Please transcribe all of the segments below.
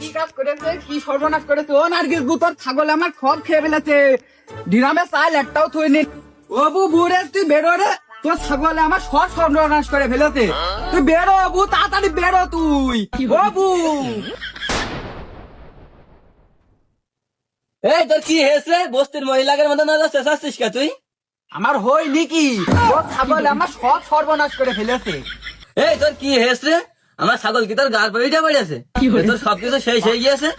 কি কাজ করেছে কি সর্বনাশ করেছে? ও নার্গিস বু তোর ছাগল আমার সব খেয়ে ফেলেছে। ডিরামে চাল একটাও থইনি ও বু বুড়ে তুই বেরো রে। তোর ছাগলে আমার সব সর্বনাশ করে ফেলেছে। তুই বেরো বু তাড়াতাড়ি বেরো তুই। ও বু। এই তোর কি হয়েছে বস্তির মহিলাদের মতো না চেঁচাচ্ছিস কে তুই? আমার হয়নি কি? তোর ছাগল আমার সব সর্বনাশ করে ফেলেছে। এই তোর কি হয়েছে আমার ছাগল কি তোর গার পাড়িটা পড়েছে তোর সবকিছু শেষ হয়ে গিয়েছে।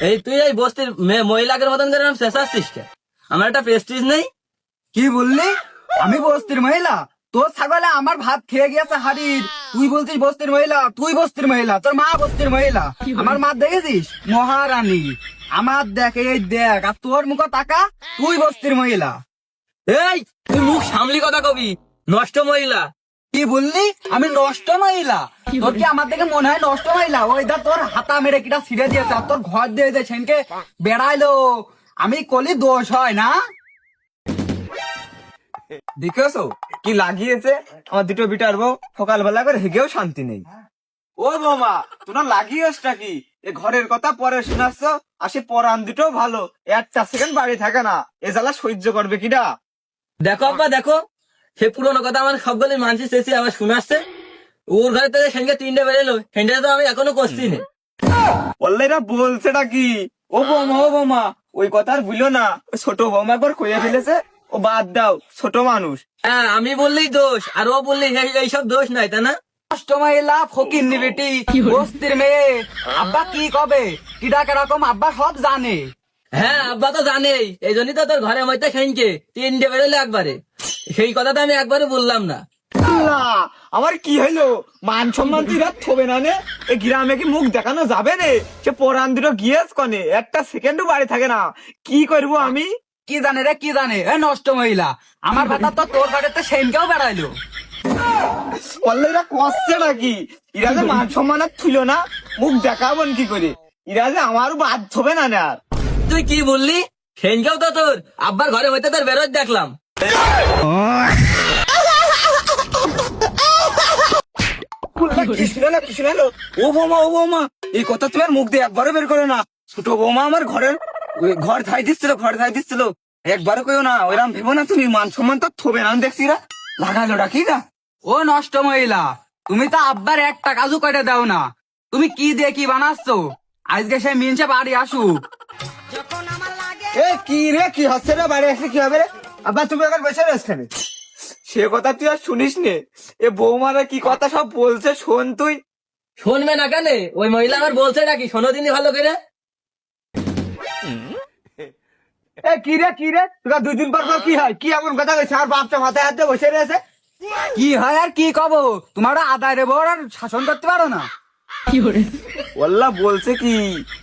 এই তুই এই বস্তির মেয়ে- মহিলাদের মতন করে এরকম চেঁচাচ্ছিস কে? আমার একটা প্রেস্টিজ নেই। কি বললি? আমি বস্তির মহিলা। তোর ছাগলে আমার ভাত খেয়ে গিয়েছে হাড়ির। তুই বলছিস বস্তির মহিলা তুই বস্তির মহিলা তোর মা বস্তির মহিলা। আমার মা দেখেছিস মহারানী। আমার দেখ এই দেখ আর তোর মুখ তাকা তুই বস্তির মহিলা। এই তুই মুখ সামলি কথা কবি নষ্ট মহিলা। কি বললি? আমি নষ্ট মহিলা তোর কি আমার দেখে মনে হয় নষ্ট মহিলা ওই দা তোর হাতা মেরে কিটা ছিঁড়ে দিয়েছে আর তোর ঘর দিয়ে দিয়ে সেনকে বেড়াইলো। আমি কলি দোষ হয় না? দেখেছ? কি লাগিয়েছে? আমার দুটো বিটার বউ সকালবেলা করে হেগেও শান্তি নেই। ও বৌমা তোরা লাগিয়েছটা কি? এ ঘরের কথা পরে শোনাচ্ছ আসে পরান দুটো ভালো। একটা সেকেন্ড বাড়ি থাকে না এ জ্বালা সহ্য করবে কিনা দেখো আব্বা দেখো। সে পুরোনো কথা আমার সবগুলি মানছি চেয়েছি আবার শোনাচ্ছে ওর ঘরে থেকে সেনকে তিনটে বেরোলো সেনটা তো আমি এখনও করছি না। বললে বলছেটা কি? ও বৌমা ও বোমা ওই কথা আর ভুলো না। ছোট বৌমা একবার কইয়া ফেলেছে ও বাদ দাও ছোট মানুষ। হ্যাঁ আমি বললেই দোষ আর ও বললেই এই- এইসব দোষ নাই তাই না? নষ্ট মহিলা ফকির নিবিটি বস্তির মেয়ে। আব্বা কি কবে? কিডা কেরকম আব্বা সব জানে। হ্যাঁ আব্বা তো জানেই এই জন্যই তো তোর ঘরে মধ্যে সেনকে। তিনটে বেরোলো একবারে। সেই কথা তো আমি একবারে বললাম না। আমার কি হইল মান সম্মান তুই রাত থবে না নে। এ গ্রামে কি মুখ দেখানো যাবে রে সে পরান দুটো গিয়েছ কনে? একটা সেকেন্ডও বাড়ি থাকে না। কি করব আমি? কি জানে রে কি জানে? এ নষ্ট মহিলা। আমার ভাতা তো তোর বাড়িতে সেনকেও বেড়াইলো। বললে এরা কষছে নাকি? এরা যে মান সম্মান আর থুলো না মুখ দেখাবন কি করে? এরা যে আমারও বাদ হবে না না তুই কি বললি? সেনকেও তো তোর। আব্বার ঘরে মধ্যে তোর বেরোয় দেখলাম? ও বৌমা ও বৌমা এই কথা তুমি আর মুখ দিয়ে একবারও বের করো না। ছোট বৌমা আমার ঘরের ঘর ধাই দিচ্ছিল ঘর ধাই দিচ্ছিল। একবারও না ভেবো না তুমি মান সম্মান তো থবে না দেখছি রা। লাগালো রাখি না ও নষ্ট মহিলা তুমি তো আব্বার একটা কাজু কেটে দাও না। তুমি কি দিয়ে কি বানাচ্ছ? আজকে সে মিনছে বাড়ি আসুক। এ কি রে কি হচ্ছে রে বাড়ি আসলে কি হবে রে? আবার তুমি এখন বসে রয়েছ কেন? সে কথা তুই আর শুনিস নে। এ বৌমারা কি কথা সব বলছে শোন তুই। শুনবে না কেন? ওই মহিলা আমার বলছে নাকি? শোনো দিনই ভালো করে। এ কি রে কি রে? তোরা দুই দিন পর পর কি হয়? কি এমন কথা কইছে? আর বাপটা মাথায় হাতে বসে রয়েছে। কি হয় আর কি কব? তোমার আদায় রে বড় আর শাসন করতে পারো না। ওল্লা বলছে কি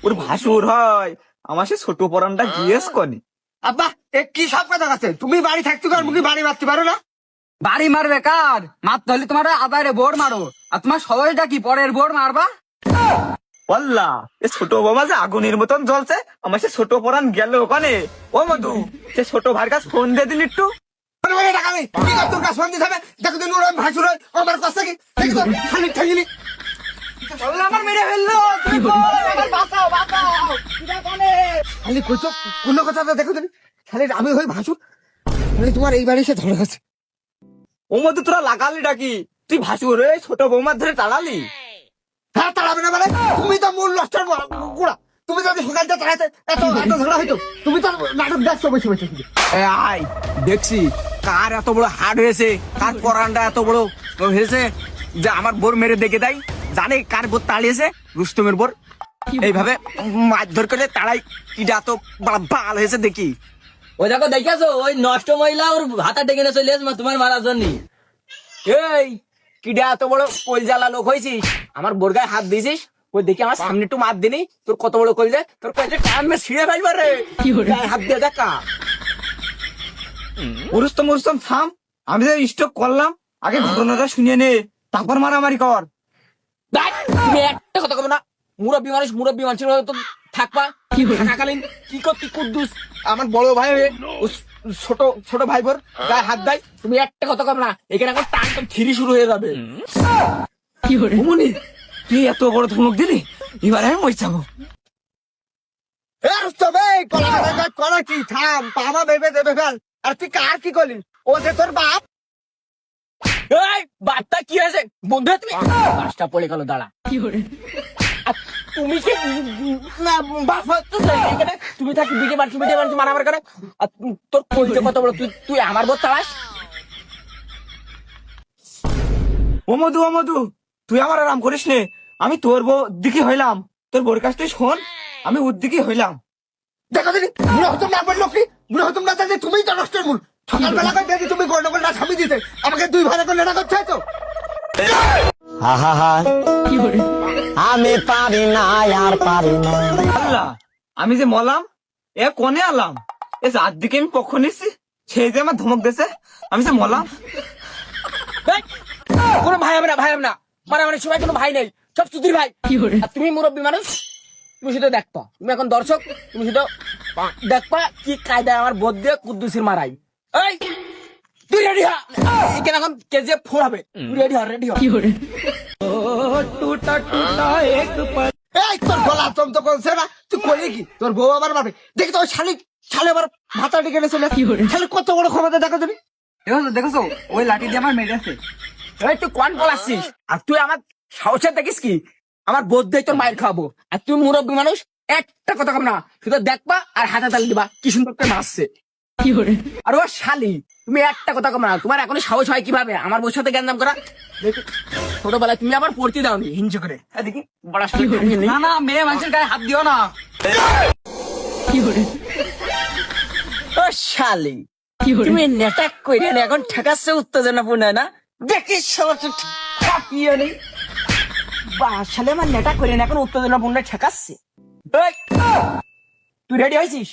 ওর ভাসুর হয়। আমার সে ছোট পরানটা গিয়েস কনে আব্বা এ কি সব কথা আছে তুমি বাড়ি থাকতে পারো মুখে বাড়ি মারতে পারো না? বাড়ি মারবে কার? মারতে হলে তোমার আদায় বোর মারো। আর তোমার সবাইটা কি পরের বোর মারবা? ওল্লা এ ছোট বাবা যে আগুনের মতন জ্বলছে আমার সে ছোট পরান গেল ওখানে। ও মধু সে ছোট ভাইয়ের কাছে ফোন দিয়ে দিলি একটু। কি আমার কি মেরে ফেলল আমার বাঁচাও বাঁচাও কিরা বলে? খালি কোনো কথা দেখো দিন খালি আমি হই ভাসুর। মানে তোমার এই বাড়ি সে ধরে ও মধু তোরা লাগালি ডাকি তুই ভাসুর ছোট বৌমার ধরে টালালি হ্যাঁ তাড়াবে না মানে? তুমি তো মূল নষ্টের গুড়া তুমি যদি সকালটা তাড়াতে এত এত ঝগড়া হইতো। তুমি তো নাটক দেখছ বসে বসে আয় দেখছি। কার এত বড় হাড় হয়েছে? কার পরানটা এত বড় হয়েছে? যে আমার বোর মেরে দেখে দেয়। জানে কার বোর তাড়িয়েছে? রুস্তমের বোর। এইভাবে মারধর করলে তাড়াই কিটা এত বড় বাল হয়েছে দেখি। ওই দেখো দেখেছ ওই নষ্ট মহিলা ওর হাতা ডেকে নিয়ে চলে এসে তোমার মারার জন্য। এই কিডা এত বড় কলজালা লোক হয়েছিস? আমার বোর গায়ে হাত দিয়েছিস? ওই দেখি আমার সামনে একটু মার দিনি তোর কত বড় কলজে? তোর কলজে ছিঁড়ে রে। হাত দিয়ে দেখা। মুরুস্তম মুরুস্তম থাম। আমি যে স্টক করলাম আগে ঘটনাটা শুনিয়ে নে তারপর মারামারি কর। একটা কথা কবে না। মুরব্বী মানুষ মুরব্বী মানুষের মতো তো থাকবা। থাকাকালীন কি করতি কুদ্দুস? আমার বড় ভাই হয়ে ছোট ছোট ভাই বোর গায়ে হাত দেয়। তুমি একটা কথা কবে না এখানে এখন টান টান থিরি শুরু হয়ে যাবে। অমনি তুই এত বড় ধমক দিলি? এবার আমি মই যাব। কি থাম পামা ভেবে দেবে ফেল। আর তুই কার কি করলি? ও যে তোর বাপ? এই বার্তা কি হয়েছে? বন্ধু তুমি পাঁচটা পড়ে গেল দাঁড়া। আর তুমি কি না তো এখানে তুমি থাকি দিকে মারছি মারছি মারামার করে। আর তোর কইতে কত বড় তুই তুই আমার বোধ তালাস ও মধু ও মধু তুই আমার আরাম করিস নে। আমি তোর বউ দিকে হইলাম। তোর বোর কাছ তুই শোন আমি ওর দিকে হইলাম। দেখো দিদি বুড়ো হতুম না বলল কি? বুড়ো হতুম না তুমিই তো নষ্টের মূল। সকালবেলা করে দেখি তুমি গন্ডগোল না স্বামী দিতে। আমাকে দুই ভাড়া করে লেনা করতে তো। আমি পারি না আর পারি না। আল্লাহ আমি যে মলাম এ কোনে আলাম? এ যার দিকে আমি পক্ষ নিচ্ছি সেই যে আমার ধমক দিছে আমি যে মলাম। কোনো ভাই হবে না ভাই হবে না। মারামারি সময় কোনো ভাই নেই। সব চুদির ভাই। আর তুমি মুরব্বী মানুষ তুমি শুধু দেখবা। তুমি এখন দর্শক তুমি শুধু দেখবা কি কায়দায় আমার বোধ দিয়ে কুদ্দুসির মারাই। এই তুই রেডি হ? এখানে এখন কেজি ফোর হবে। তুই রেডি হ রেডি হ। এই তোর গলা চম করছে না তুই করলি কি? তোর বউ আবার মারবে। দেখি তো ওই শালি শালি আবার মাথা ডেকে চলে শালি কত বড় ক্ষমতা দেখো তুমি। দেখছ দেখছ ওই লাঠি দিয়ে আমার মেরেছে এই তুই কোন পলাচ্ছিস? আর তুই আমার সাহসে দেখিস কি? আমার বোধ দিয়ে তোর মায়ের খাব আর তুই মুরব্বী মানুষ একটা কথা কম না শুধু দেখবা আর হাতে তালি দিবা। কি সুন্দর করে নাচছে। আর ও শালি তুমি একটা কথা কম তোমার সাহস হয় কীভাবে? আমার বউর সাথে করা? ছোটবেলায় তুমি আবার পড়তে দাওনি হিংসে করে। হ্যাঁ দেখি বড় শালি না না মেয়ে মানুষের গায়ে হাত দিও না। ও শালি তুমি নেটাক কইরে না এখন ঠেকাচ্ছে উত্তেজনা না? দেখিস সবার কাঁপিয়ে নেই। বা শালে আমার নেটা করে এখন উত্তেজনা ঠেকাচ্ছে। তুই রেডি হয়েছিস?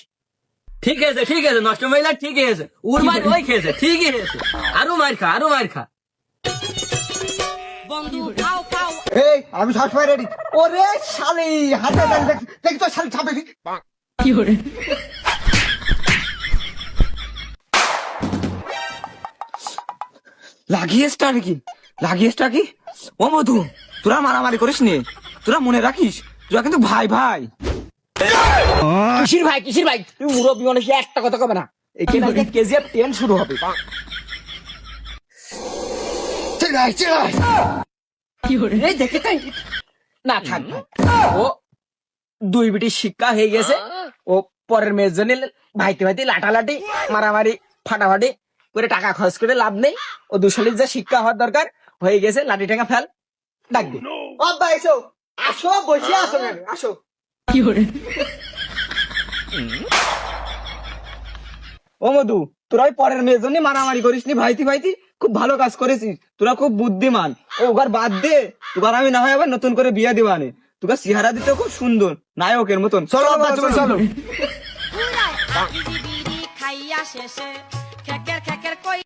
ঠিক আছে ঠিক আছে নষ্ট মহিলা ঠিক আছে। উর মার ওই খেয়েছে ঠিকই হয়েছে আরও মার খা আরও মার খা। এই আমি সবসময় রেডি ওরে শালি হাতে দেখি দেখি তো শালি ছাপে লাগিয়েছটা কি লাগিয়েছটা কি ও মধু তোরা মারামারি করিস নি তোরা মনে রাখিস? তোরা কিন্তু ভাই ভাই। কিসির ভাই কিসির ভাই তুই মুরব্বী মানুষ একটা কথা কবে না? এখানে আজকে কেজিএফ টেন শুরু হবে। চিড়াই চিড়াই। এই দেখে তাই। না থাক ও দুই বিটি শিক্ষা হয়ে গেছে। ও পরের মেয়ের জন্য ভাইতে ভাইতে লাটালাটি মারামারি ফাটাফাটি করে টাকা খরচ করে লাভ নেই। ও দুশালির যা শিক্ষা হওয়ার দরকার হয়ে গেছে লাঠি টাকা ফেল। ডাকবে। আসো বসে আসো আসো। কি আসো ও মধু তোরা ওই পরের মেয়ের জন্য মারামারি করিস নি ভাইতি ভাইতি খুব ভালো কাজ করেছিস তোরা খুব বুদ্ধিমান। ও ওগার বাদ দে তোবার আমি না হয় আবার নতুন করে বিয়া দিবানে। তোকে সিহারা দিতে খুব সুন্দর নায়কের মতন। চলো চলো খাইয়া শেষে খেকের খেকের কই